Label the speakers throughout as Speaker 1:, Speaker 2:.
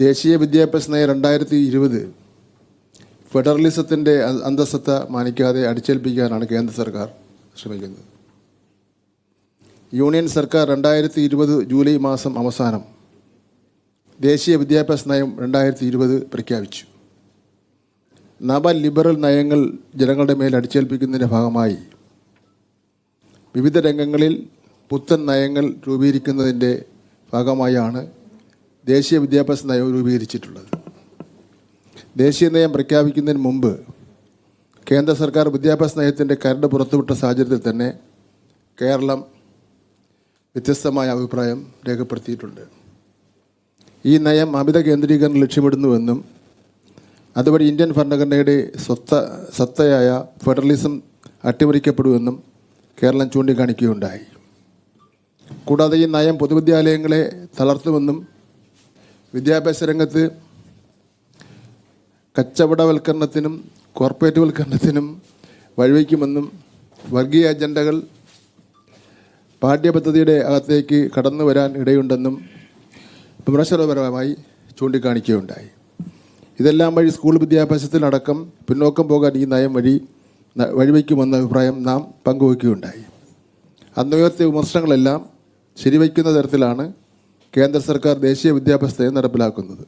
Speaker 1: ദേശീയ വിദ്യാഭ്യാസ നയം രണ്ടായിരത്തി ഇരുപത് ഫെഡറലിസത്തിന്റെ അന്തസ്സത്ത മാനിക്കാതെ അടിച്ചേൽപ്പിക്കാനാണ് കേന്ദ്ര സർക്കാർ ശ്രമിക്കുന്നത്. യൂണിയൻ സർക്കാർ രണ്ടായിരത്തി ഇരുപത് ജൂലൈ മാസം അവസാനം ദേശീയ വിദ്യാഭ്യാസ നയം രണ്ടായിരത്തി ഇരുപത് പ്രഖ്യാപിച്ചു. നവ ലിബറൽ നയങ്ങൾ ജനങ്ങളുടെ മേൽ അടിച്ചേൽപ്പിക്കുന്നതിന്റെ ഭാഗമായി വിവിധ രംഗങ്ങളിൽ പുത്തൻ നയങ്ങൾ രൂപീകരിക്കുന്നതിന്റെ ഭാഗമായാണ് ദേശീയ വിദ്യാഭ്യാസ നയം രൂപീകരിച്ചിട്ടുള്ളത്. ദേശീയ നയം പ്രഖ്യാപിക്കുന്നതിന് മുമ്പ് കേന്ദ്ര സർക്കാർ വിദ്യാഭ്യാസ നയത്തിന്റെ കരട് പുറത്തുവിട്ട സാഹചര്യത്തിൽ തന്നെ കേരളം വ്യത്യസ്തമായ അഭിപ്രായം രേഖപ്പെടുത്തിയിട്ടുണ്ട്. ഈ നയം അമിത കേന്ദ്രീകരണം ലക്ഷ്യമിടുന്നുവെന്നും അതുവഴി ഇന്ത്യൻ ഭരണഘടനയുടെ സ്വത്ത സത്തയായ ഫെഡറലിസം അട്ടിമറിക്കപ്പെടുമെന്നും കേരളം ചൂണ്ടിക്കാണിക്കുകയുണ്ടായി. കൂടാതെ ഈ നയം പൊതുവിദ്യാലയങ്ങളെ തളർത്തുമെന്നും വിദ്യാഭ്യാസ രംഗത്ത് കച്ചവടവൽക്കരണത്തിനും കോർപ്പറേറ്റ് വൽക്കരണത്തിനും വഴിവെക്കുമെന്നും വർഗീയ അജണ്ടകൾ പാഠ്യപദ്ധതിയുടെ അകത്തേക്ക് കടന്നു വരാൻ ഇടയുണ്ടെന്നും വിമർശനപരമായി ചൂണ്ടിക്കാണിക്കുകയുണ്ടായി. ഇതെല്ലാം വഴി സ്കൂൾ വിദ്യാഭ്യാസത്തിനടക്കം പിന്നോക്കം പോകാൻ ഈ നയം വഴി വഴിവെക്കുമെന്ന അഭിപ്രായം നാം പങ്കുവയ്ക്കുകയുണ്ടായി അന്നുയർത്തിയ വിമർശനങ്ങളെല്ലാം ശരിവയ്ക്കുന്ന തരത്തിലാണ് കേന്ദ്ര സർക്കാർ ദേശീയ വിദ്യാഭ്യാസ നയം നടപ്പിലാക്കുന്നത്.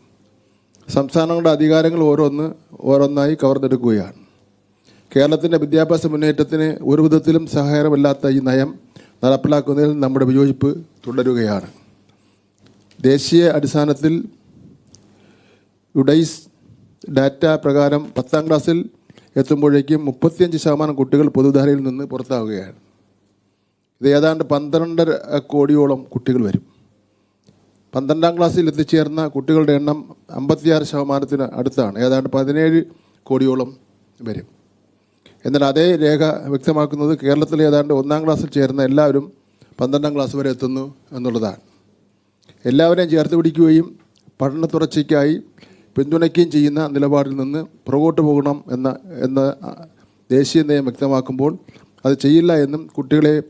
Speaker 1: സംസ്ഥാനങ്ങളുടെ അധികാരങ്ങൾ ഓരോന്ന് ഓരോന്നായി കവർന്നെടുക്കുകയാണ്. കേരളത്തിന്റെ വിദ്യാഭ്യാസ മുന്നേറ്റത്തിന് ഒരു വിധത്തിലും സഹായകരമല്ലാത്ത ഈ നയം നടപ്പിലാക്കുന്നതിൽ നമ്മുടെ വിയോജിപ്പ് തുടരുകയാണ്. ദേശീയ അടിസ്ഥാനത്തിൽ യുഡൈസ് ഡാറ്റ പ്രകാരം പത്താം ക്ലാസ്സിൽ എത്തുമ്പോഴേക്കും മുപ്പത്തിയഞ്ച് ശതമാനം കുട്ടികൾ പൊതുധാരയിൽ നിന്ന് പുറത്താവുകയാണ്. ഇത് ഏതാണ്ട് പന്ത്രണ്ടര കോടിയോളം കുട്ടികൾ വരും. പന്ത്രണ്ടാം ക്ലാസ്സിൽ എത്തിച്ചേർന്ന കുട്ടികളുടെ എണ്ണം അമ്പത്തിയാറ് ശതമാനത്തിന് അടുത്താണ്. ഏതാണ്ട് പതിനേഴ് കോടിയോളം വരും. എന്നാൽ അതേ രേഖ വ്യക്തമാക്കുന്നത് കേരളത്തിൽ ഏതാണ്ട് ഒന്നാം ക്ലാസ്സിൽ ചേർന്ന എല്ലാവരും പന്ത്രണ്ടാം ക്ലാസ് വരെ എത്തുന്നു എന്നുള്ളതാണ്. എല്ലാവരെയും ചേർത്ത് പിടിക്കുകയും പഠന തുടർച്ചയ്ക്കായി പിന്തുണയ്ക്കുകയും ചെയ്യുന്ന നിലപാടിൽ നിന്ന് പുറകോട്ട് പോകണം എന്ന എന്ന ദേശീയ നയം വ്യക്തമാക്കുമ്പോൾ അത് ചെയ്യില്ല എന്നും കുട്ടികളെ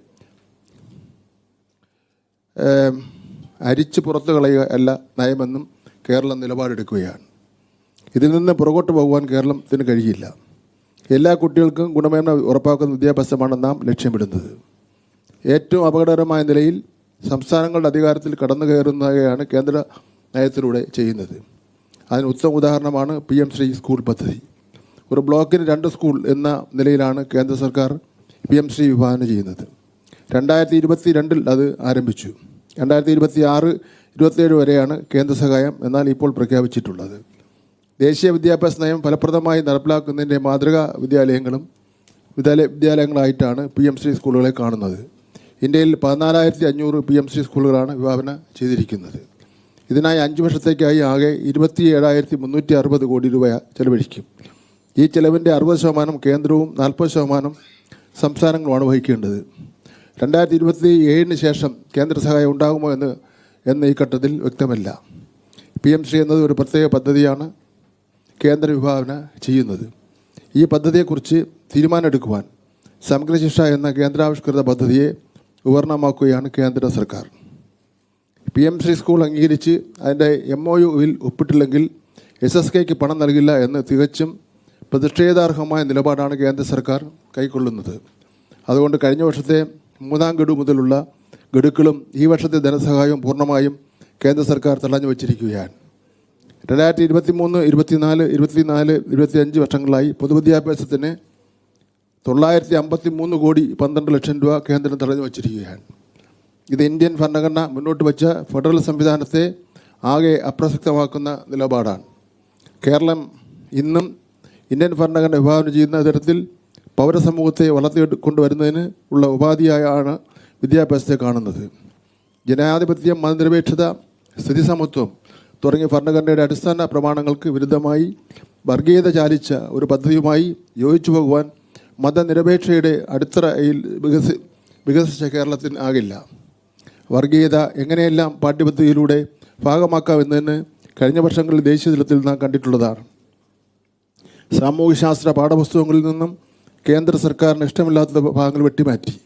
Speaker 1: അരിച്ച് പുറത്തു കളയുക അല്ല നയമെന്നും കേരളം നിലപാടെടുക്കുകയാണ്. ഇതിൽ നിന്ന് പുറകോട്ട് പോകുവാൻ കേരളത്തിന് കഴിയില്ല. എല്ലാ കുട്ടികൾക്കും ഗുണമേന്മ ഉറപ്പാക്കുന്ന വിദ്യാഭ്യാസമാണ് നാം ലക്ഷ്യമിടുന്നത്. ഏറ്റവും അപകടകരമായ നിലയിൽ സംസ്ഥാനങ്ങളുടെ അധികാരത്തിൽ കടന്നു കയറുന്നവയാണ് കേന്ദ്ര നയത്തിലൂടെ ചെയ്യുന്നത്. അതിന് ഉത്തമ ഉദാഹരണമാണ് പി എം ശ്രീ സ്കൂൾ പദ്ധതി. ഒരു ബ്ലോക്കിന് രണ്ട് സ്കൂൾ എന്ന നിലയിലാണ് കേന്ദ്ര സർക്കാർ പി എം ശ്രീ വിഭാവനം ചെയ്യുന്നത്. രണ്ടായിരത്തി ഇരുപത്തി രണ്ടിൽ അത് ആരംഭിച്ചു. രണ്ടായിരത്തി ഇരുപത്തി ആറ് ഇരുപത്തേഴ് വരെയാണ് കേന്ദ്ര സഹായം എന്നാൽ ഇപ്പോൾ പ്രഖ്യാപിച്ചിട്ടുള്ളത്. ദേശീയ വിദ്യാഭ്യാസ നയം ഫലപ്രദമായി നടപ്പിലാക്കുന്നതിന്റെ മാതൃകാ വിദ്യാലയങ്ങളും വിദ്യാലയ വിദ്യാലയങ്ങളായിട്ടാണ് പി എം ശ്രീ സ്കൂളുകളെ കാണുന്നത്. ഇന്ത്യയിൽ പതിനാലായിരത്തി അഞ്ഞൂറ് പി എം ശ്രീ സ്കൂളുകളാണ് വിഭാവന ചെയ്തിരിക്കുന്നത്. ഇതിനായി അഞ്ച് വർഷത്തേക്കായി ആകെ ഇരുപത്തി ഏഴായിരത്തി മുന്നൂറ്റി അറുപത് കോടി രൂപ ചെലവഴിക്കും. ഈ ചെലവിന്റെ അറുപത് ശതമാനം കേന്ദ്രവും നാൽപ്പത് ശതമാനം സംസ്ഥാനങ്ങളുമാണ് വഹിക്കേണ്ടത്. രണ്ടായിരത്തി ഇരുപത്തി ഏഴിന് ശേഷം കേന്ദ്ര സഹായം ഉണ്ടാകുമോ എന്ന് എന്ന് ഈ ഘട്ടത്തിൽ വ്യക്തമല്ല. പി എം ശ്രീ എന്നത് ഒരു പ്രത്യേക പദ്ധതിയാണ് കേന്ദ്ര വിഭാവന ചെയ്യുന്നത്. ഈ പദ്ധതിയെക്കുറിച്ച് തീരുമാനമെടുക്കുവാൻ സമഗ്ര ശിക്ഷ എന്ന കേന്ദ്രാവിഷ്കൃത പദ്ധതിയെ വിവരണമാക്കുകയാണ് കേന്ദ്ര സർക്കാർ. പി എം ശ്രീ സ്കൂൾ അംഗീകരിച്ച് അതിന്റെ എം ഒ യുവിൽ ഒപ്പിട്ടില്ലെങ്കിൽ എസ് എസ് കെക്ക് പണം നൽകില്ല എന്ന് തികച്ചും പ്രതിഷേധാർഹമായ നിലപാടാണ് കേന്ദ്ര സർക്കാർ കൈക്കൊള്ളുന്നത്. അതുകൊണ്ട് കഴിഞ്ഞ വർഷത്തെ മൂന്നാം ഗഡു മുതലുള്ള ഗഡുക്കളും ഈ വർഷത്തെ ധനസഹായവും പൂർണമായും കേന്ദ്ര സർക്കാർ തടഞ്ഞു വച്ചിരിക്കുകയാണ്. രണ്ടായിരത്തി ഇരുപത്തി മൂന്ന് ഇരുപത്തിനാല് ഇരുപത്തിനാല് ഇരുപത്തിയഞ്ച് വർഷങ്ങളായി പൊതുവിദ്യാഭ്യാസത്തിന് തൊള്ളായിരത്തി അമ്പത്തി മൂന്ന് കോടി പന്ത്രണ്ട് ലക്ഷം രൂപ കേന്ദ്രം തടഞ്ഞു വച്ചിരിക്കുകയാണ്. ഇത് ഇന്ത്യൻ ഭരണഘടന മുന്നോട്ട് വച്ച ഫെഡറൽ സംവിധാനത്തെ ആകെ അപ്രസക്തമാക്കുന്ന നിലപാടാണ്. കേരളം ഇന്നും ഇന്ത്യൻ ഭരണഘടന വിഭാവനം ചെയ്യുന്ന തരത്തിൽ പൗരസമൂഹത്തെ വളർത്തിക്കൊണ്ടുവരുന്നതിന് ഉള്ള ഉപാധിയായാണ് വിദ്യാഭ്യാസത്തെ കാണുന്നത്. ജനാധിപത്യം മതനിരപേക്ഷത സ്ഥിതിസമത്വം തുടങ്ങിയ ഭരണഘടനയുടെ അടിസ്ഥാന പ്രമാണങ്ങൾക്ക് വിരുദ്ധമായി വർഗീയത ചാലിച്ച ഒരു പദ്ധതിയുമായി യോജിച്ചു പോകുവാൻ മതനിരപേക്ഷയുടെ അടിത്തറയിൽ വികസി വികസിച്ച കേരളത്തിന് ആകില്ല. വർഗീയത എങ്ങനെയെല്ലാം പാഠ്യപദ്ധതിയിലൂടെ ഭാഗമാക്കാമെന്നതിന് കഴിഞ്ഞ വർഷങ്ങളിൽ ദേശീയ തലത്തിൽ നാം കണ്ടിട്ടുള്ളതാണ്. സാമൂഹ്യശാസ്ത്ര പാഠപുസ്തകങ്ങളിൽ നിന്നും കേന്ദ്ര സർക്കാരിന് ഇഷ്ടമില്ലാത്ത ഭാഗങ്ങൾ വെട്ടിമാറ്റി.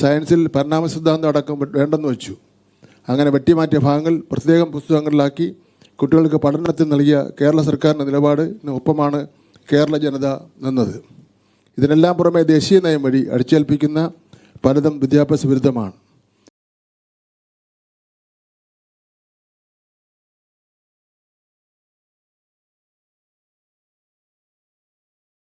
Speaker 1: സയൻസിൽ പരിണാമ സിദ്ധാന്തം അടക്കം വേണ്ടെന്ന് വെച്ചു. അങ്ങനെ വെട്ടിമാറ്റിയ ഭാഗങ്ങൾ പ്രത്യേകം പുസ്തകങ്ങളിലാക്കി കുട്ടികൾക്ക് പഠനത്തിൽ നൽകിയ കേരള സർക്കാരിന്റെ നിലപാടിന് ഒപ്പമാണ് കേരള ജനത നിന്നത്. ഇതിനെല്ലാം പുറമെ ദേശീയ നയം വഴി അടിച്ചേൽപ്പിക്കുന്ന പലതും വിദ്യാഭ്യാസ വിരുദ്ധമാണ്.